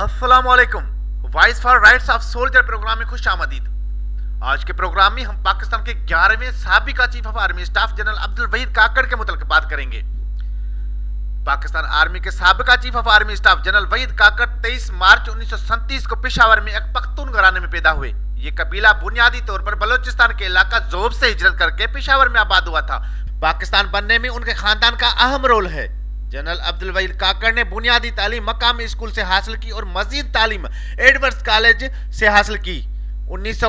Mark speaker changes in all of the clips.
Speaker 1: वालेकुम voice for rights of soldier program में खुश आमदीद। आज के प्रोग्राम में हम पाकिस्तान के ग्यारहवें सबका chief of army staff general Abdul Waheed Kakar के मुतल बात करेंगे। पाकिस्तान आर्मी के सबका chief of army staff general Waheed Kakar 23 मार्च उन्नीस को पिशावर में एक पख्तून घराने में पैदा हुए। ये कबीला बुनियादी तौर पर बलोचिस्तान के इलाका जोब से हिजरत करके पिशावर में आबाद हुआ था। पाकिस्तान बनने में उनके खानदान का अहम रोल है। जनरल अब्दुल वहीद काकड़ ने बुनियादी तालीम, मकामी स्कूल से हासिल की और मजीद तालीम एडवर्स कॉलेज से हासिल की। उन्नीस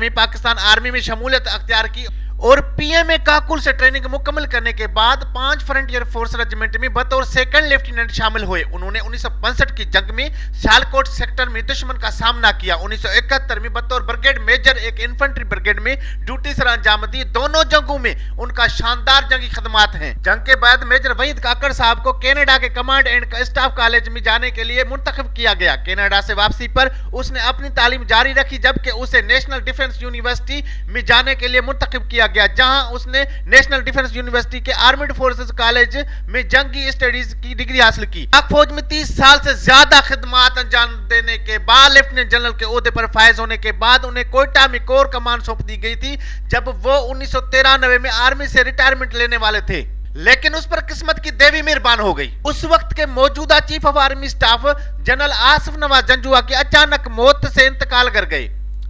Speaker 1: में पाकिस्तान आर्मी में शमूलियत अख्तियार की। और पीएमए काकुल से ट्रेनिंग मुकम्मल करने के बाद पाँच फ्रंटियर फोर्स रेजिमेंट में बतौर सेकंड लेफ्टिनेंट शामिल हुए। उन्होंने उन्नीस की जंग में सियालकोट सेक्टर में दुश्मन का सामना किया। उन्नीस में बतौर ब्रिगेड मेजर एक इन्फेंट्री ब्रिगेड में ड्यूटी सर अंजाम दी दोनों जंगों में उनका शानदार जंगी खदमात है। जंग के बाद मेजर वहीद काकड़ साहब को कैनेडा के कमांड एंड स्टाफ कॉलेज में जाने के लिए मुंतखब किया गया। कैनेडा से वापसी पर उसने अपनी तालीम जारी रखी, जबकि उसे नेशनल डिफेंस यूनिवर्सिटी में जाने के लिए मुंतखब किया गया, जहाँ उसने नेशनल डिफेंस यूनिवर्सिटी के आर्मेड फोर्सेस कॉलेज में जंगी स्टडीज़ की डिग्री हासिल की। पाक फौज में 30 साल से ज़्यादा खिदमत अंजाम देने के बाद लेफ्टिनेंट जनरल के ओहदे पर फायज होने के बाद उन्हें कोयटा में कोर कमान सौंप दी गई थी, जब वो उन्नीस में आर्मी से रिटायरमेंट लेने वाले थे। लेकिन उस पर किस्मत की देवी मेहरबान हो गई। उस वक्त के मौजूदा chief of army staff general Asif Nawaz Janjua की अचानक मौत से इंतकाल कर गए।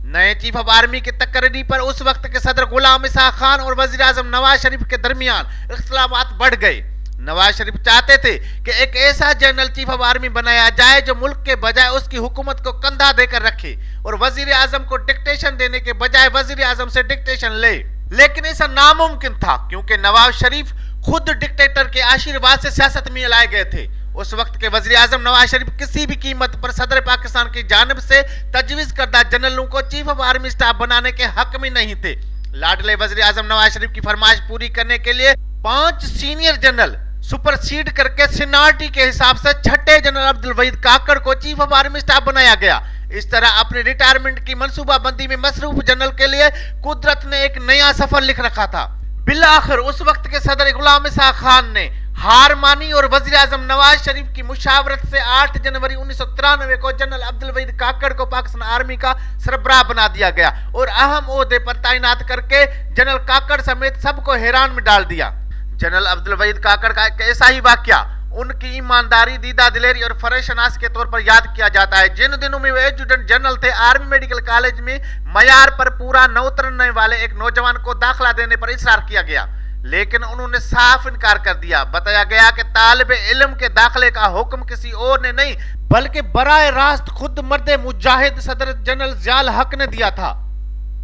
Speaker 1: नए चीफ ऑफ़ आर्मी की तकरीरी पर उस वक्त के सदर गुलाम इसा खान और वज़ीर आज़म नवाज़ शरीफ के दरमियान इख्तलाफ बढ़ गए। नवाज़ शरीफ चाहते थे कि एक ऐसा जनरल चीफ ऑफ़ आर्मी बनाया जाए जो मुल्क के बजाय उसकी हुकूमत को कंधा देकर रखे और वज़ीर आज़म को डिक्टेशन देने के बजाय वज़ीर आज़म से डिक्टेशन ले। लेकिन ऐसा नामुमकिन था क्योंकि नवाज़ शरीफ खुद डिक्टेटर के आशीर्वाद से सियासत में लाए गए थे। उस वक्त के वजी आज़म नवाज़ शरीफ किसी भी कीमत पर सदर पाकिस्तान की जानब से तजवीज करदा जनरलों को चीफ ऑफ़ आर्मी स्टाफ बनाने के हक में नहीं थे। लाडले वजी आज़म नवाज़ शरीफ की फरमाइश पूरी करने के लिए पाँच सीनियर जनरल सुपरसीड करके सीनारिटी के हिसाब से छठे जनरल अब्दुल वहीद काकड़ को चीफ ऑफ़ आर्मी स्टाफ बनाया गया। इस तरह अपने रिटायरमेंट की मनसूबाबंदी में मसरूफ जनरल के लिए कुदरत ने एक नया सफ़र लिख रखा था। बिल आखिर उस वक्त के सदर गुलाम खान ने हार मानी और वजी अजम नवाज़ शरीफ की मुशावरत से 8 जनवरी उन्नीस को जनरल अब्दुल वहीद काकड़ को पाकिस्तान आर्मी का सरबराह बना दिया गया और अहम ओहदे पर तैनात करके जनरल काकड़ समेत सबको हैरान में डाल दिया। जनरल अब्दुल वहीद काकड़ का एक ऐसा ही वाक्य, उनकी ईमानदारी, दीदा दिलेरी और फरेशनास के तौर पर याद किया जाता है। जिन दिनों में वे एजुडेंट जनरल थे, आर्मी मेडिकल कॉलेज में मैार पर पूरा न उतरने वाले एक नौजवान को दाखिला देने पर इसरार किया गया। लेकिन उन्होंने साफ़ इनकार कर दिया। बताया गया कि तालब इल्म के दाखिले का हुक्म किसी और ने नहीं, बल्कि बरए रास्त खुद मर्द मुजाहिद सदर जनरल जियाल हक ने दिया था।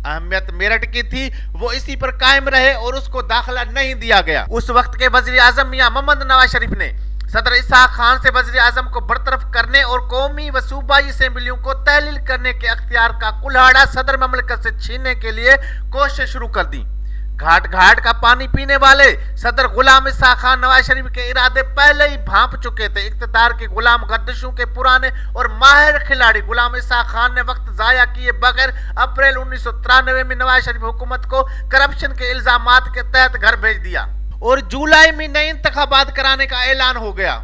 Speaker 1: अहमियत मेरठ की थी, वो इसी पर कायम रहे और उसको दाखिला नहीं दिया गया। उस वक्त के वज़ीर आज़म मियाँ मोहम्मद नवाज़ शरीफ ने सदर इसा खान से वजी आज़म को बरतरफ करने और कौमी व सूबाई असम्बलियों को तहलील करने के अख्तियार का कुल्हाड़ा सदर ममलकत से छीनने के लिए कोशिश शुरू कर दी। घाट घाट का पानी पीने वाले सदर गुलाम इसा खान नवाज़ शरीफ के इरादे पहले ही भाप चुके थे। इकतदार के गुलाम गर्दिशों के पुराने और माहिर खिलाड़ी गुलाम इसा खान ने वक्त जाया किए बगैर अप्रैल उन्नीस सौ तिरानबे में नवाज़ शरीफ हुकूमत को करप्शन के इल्ज़ाम के तहत घर भेज दिया और जुलाई में नए इंतबात कराने का ऐलान हो गया।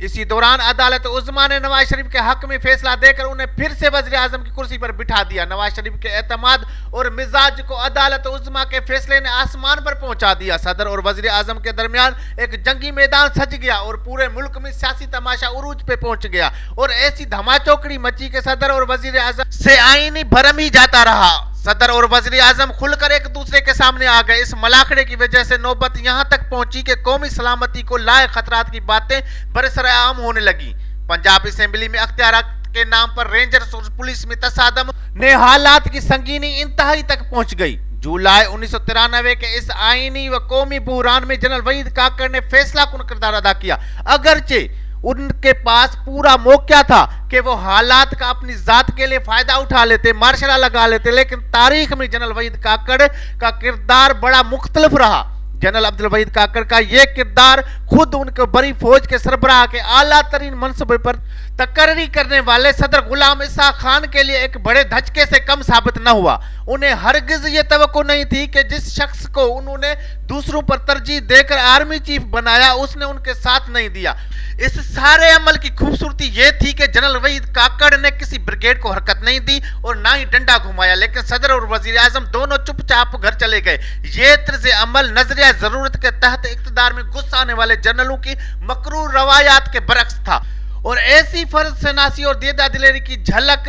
Speaker 1: इसी दौरान अदालत उजमा ने नवाज़ शरीफ के हक में फैसला देकर उन्हें फिर से वजी आज़म की कुर्सी पर बिठा दिया। नवाज़ शरीफ के एतमाद और मिजाज को अदालत उजमा के फैसले ने आसमान पर पहुँचा दिया। सदर और वजी आज़म के दरमियान एक जंगी मैदान सज गया और पूरे मुल्क में सियासी तमाशा उरूज पे पहुँच गया और ऐसी धमाचौकड़ी मची के सदर और वज़ीर आज़म से आईनी भरम ही जाता रहा। सदर और वजी आज़म खुलकर एक दूसरे के सामने आ गए। इस मलाखड़े की वजह से नौबत यहाँ तक पहुँची कि कौमी सलामती को लाए खतरात की बातें बरसर आम होने लगी। पंजाब असम्बली में अख्तियार के नाम पर रेंजर्स और पुलिस में तसादम ने हालात की संगीनी इंतहाई तक पहुँच गई। जुलाई उन्नीस के इस आईनी व कौमी बुहरान में जनरल वहीद काकर ने फैसला कुन किरदार अदा किया। अगरचे उनके पास पूरा मौका था कि वो हालात का अपनी जात के लिए फ़ायदा उठा लेते, मार्शला लगा लेते, लेकिन तारीख में जनरल वहीद काकड़ का किरदार बड़ा मुख्तलफ रहा। जनरल अब्दुल वहीद काकड़ का यह किरदार खुद उनको बड़ी फौज के सरबराह के आला तरीन मनसूबे पर तकर्री करने वाले सदर गुलाम इसा खान के लिए एक बड़े धचके से कम साबित न हुआ। उन्हें हरगिज ये तो नहीं थी कि जिस शख्स को उन्होंने दूसरों पर तरजीह देकर आर्मी चीफ बनाया, उसने उनके साथ नहीं दिया। इस सारे अमल की खूबसूरती ये थी कि जनरल वहीद काकड़ ने किसी ब्रिगेड को हरकत नहीं दी और ना ही डंडा घुमाया, लेकिन सदर और वज़ीर आज़म दोनों चुपचाप घर चले गए। ये तर्ज अमल नज़रिया ज़रूरत के तहत इकतदार में गुस्सा आने वाले जनरलों की मकरू रवायात के बरक्स था। और ऐसी फ़र्ज़ शनासी और देदा दिलेरी की झलक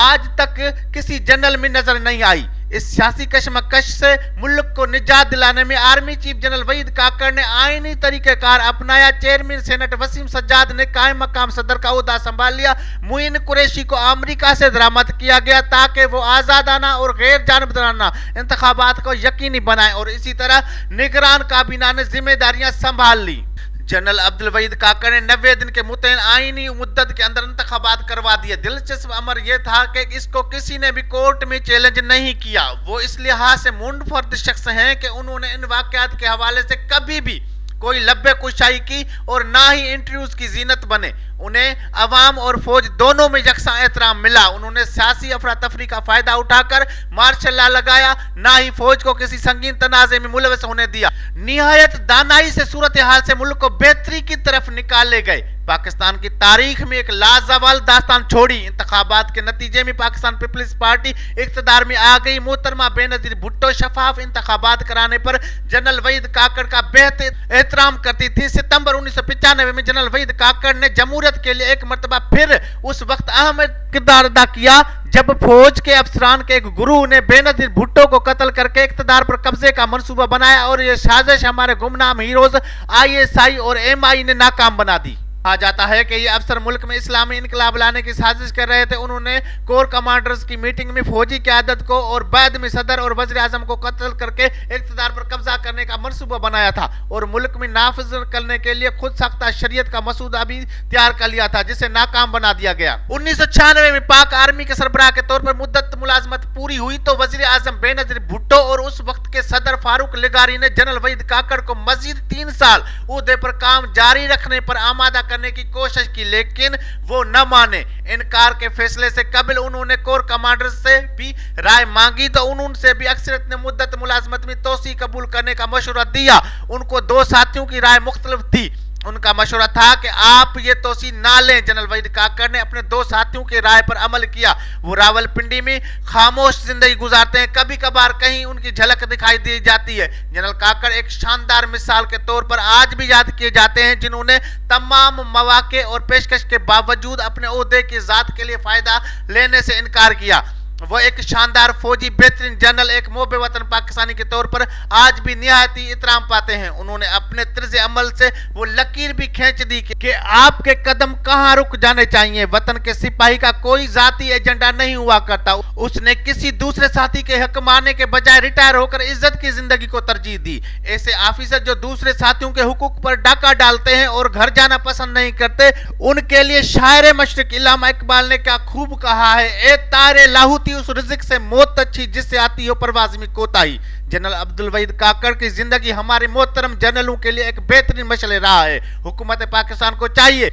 Speaker 1: आज तक किसी जनरल में नज़र नहीं आई। इस सियासी कशमकश से मुल्क को निजात दिलाने में army chief general Waheed Kakar ने आईनी तरीकेकार अपनाया। चेयरमैन सेनेट वसीम सज्जाद ने कायम मकाम सदर का उहदा संभाल लिया। मुइन कुरैशी को अमरीका से दरामद किया गया ताकि वो आजादाना और गैर जानबदाना इंतबात को यकीनी बनाए और इसी तरह निगरान काबीना ने जिम्मेदारियाँ संभाल ली। जनरल अब्दुल वहीद काकर ने नब्बे दिन के मुतन आईनी मुद्दत के अंदर इंतबात करवा दिया दिलचस्प अमर यह था कि इसको किसी ने भी कोर्ट में चैलेंज नहीं किया। वो इस लिहाज से मुंड फर्द शख्स हैं कि उन्होंने इन वाक के हवाले से कभी भी कोई लब्बे कुशाई की और ना ही इंटरव्यूज़ की जीनत बने। उन्हें अवाम और फौज दोनों में यकसा एहतराम मिला। उन्होंने सियासी अफरा तफरी का फ़ायदा उठाकर मार्शल ला लगाया, ना ही फौज को किसी संगीन तनाजे में मुलवस होने दिया। निहायत दानाई से सूरत हाल से मुल्क को बेहतरी की तरफ़ निकाले गए। पाकिस्तान की तारीख में एक लाजवाल दास्तान छोड़ी। इंतबात के नतीजे में पाकिस्तान पीपल्स पार्टी इकतदार में आ गई। मोहतरमा बेनजीर भुट्टो शफाफ इंतबात कराने पर जनरल वहीद काकड़ का बेहतर एहतराम करती थी। सितंबर उन्नीस में जनरल वहीद काकड़ ने जमहूरियत के लिए एक मरतबा फिर उस वक्त अहम किरदार अदा किया, जब फौज के अफसरान के एक गुरु ने बेनजीर भुट्टो को कत्ल करके इकतदार पर कब्जे का मंसूबा बनाया और यह साजिश हमारे गुमनाम हीरोज, आईएसआई और एमआई ने नाकाम बना दी। आ जाता है कि ये अफसर मुल्क में इस्लामी इनकलाब लाने की साजिश कर रहे थे। उन्होंने कोर कमांडर्स की मीटिंग में फौजी क्यादत को और बाद में सदर और वजर आज़म को कत्ल करके इकतदार पर कब्जा करने का मनसूबा बनाया था और मुल्क में नाफज करने के लिए खुद सख्ता शरीयत का मसूदा भी तैयार कर लिया था, जिसे नाकाम बना दिया गया। उन्नीस सौ छियानवे में पाक आर्मी के सरबराह के तौर पर मुद्दत मुलाजमत पूरी हुई तो वज़ीर आज़म बेनजीर भुट्टो और उस वक्त के सदर फारूक लिगारी ने जनरल वहीद काकड़ को मजीद तीन साल उहदे पर काम जारी रखने पर आमादा करने की कोशिश की, लेकिन वो न माने। इनकार के फैसले से कबिल उन्होंने कोर कमांडर से भी राय मांगी तो उनसे भी अक्सरत ने मुद्दत मुलाजमत में तोसी कबूल करने का मशुरा दिया। उनको दो साथियों की राय मुख्तलिफ़ थी। उनका मशवरा था कि आप ये तोसी ना लें। जनरल वहीद काकर ने अपने दो साथियों की राय पर अमल किया। वो रावलपिंडी में खामोश ज़िंदगी गुजारते हैं। कभी कभार कहीं उनकी झलक दिखाई दी जाती है। जनरल काकर एक शानदार मिसाल के तौर पर आज भी याद किए जाते हैं, जिन्होंने तमाम मौाक़े और पेशकश के बावजूद अपने अहदे की ज़ात के लिए फ़ायदा लेने से इनकार किया। वो एक शानदार फौजी, बेहतरीन जनरल, एक मोबे वतन पाकिस्तानी के तौर पर आज भी निहायत इतराम पाते हैं। उन्होंने अपने तर्ज अमल से वो लकीर भी खींच दी कि आपके कदम कहाँ रुक जाने चाहिए? वतन के सिपाही का कोई जाती एजेंडा नहीं हुआ करता। उसने किसी दूसरे साथी के हक मारने के बजाय रिटायर होकर इज़्ज़त की ज़िंदगी को तरजीह दी। ऐसे ऑफिसर जो दूसरे साथियों के हुकूक पर डाका डालते हैं और घर जाना पसंद नहीं करते, उनके लिए शायर मशरक इलामा इकबाल ने क्या खूब कहा है? ए तारे लाहूती उस रिजिक से मौत अच्छी जिससे आती हो परवाज में कोताही। जनरल अब्दुल वहीद काकर की ज़िंदगी हमारे मोहतरम जनरलों के लिए एक बेहतरीन मशले रहा है। हुकूमत पाकिस्तान को चाहिए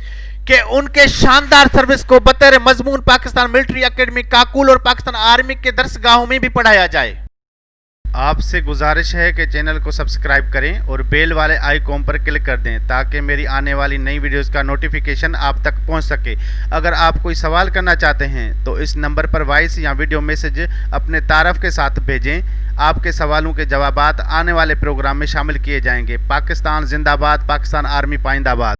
Speaker 1: कि उनके शानदार सर्विस को बतर मजमून पाकिस्तान मिलिट्री अकेडमी काकुल और पाकिस्तान आर्मी के दरसगाहों में भी पढ़ाया जाए। आपसे गुजारिश है कि चैनल को सब्सक्राइब करें और बेल वाले आइकॉन पर क्लिक कर दें ताकि मेरी आने वाली नई वीडियोस का नोटिफिकेशन आप तक पहुँच सके। अगर आप कोई सवाल करना चाहते हैं तो इस नंबर पर वॉइस या वीडियो मैसेज अपने तारफ़ के साथ भेजें। आपके सवालों के जवाब आने वाले प्रोग्राम में शामिल किए जाएँगे। पाकिस्तान जिंदाबाद, पाकिस्तान आर्मी पाइंदाबाद।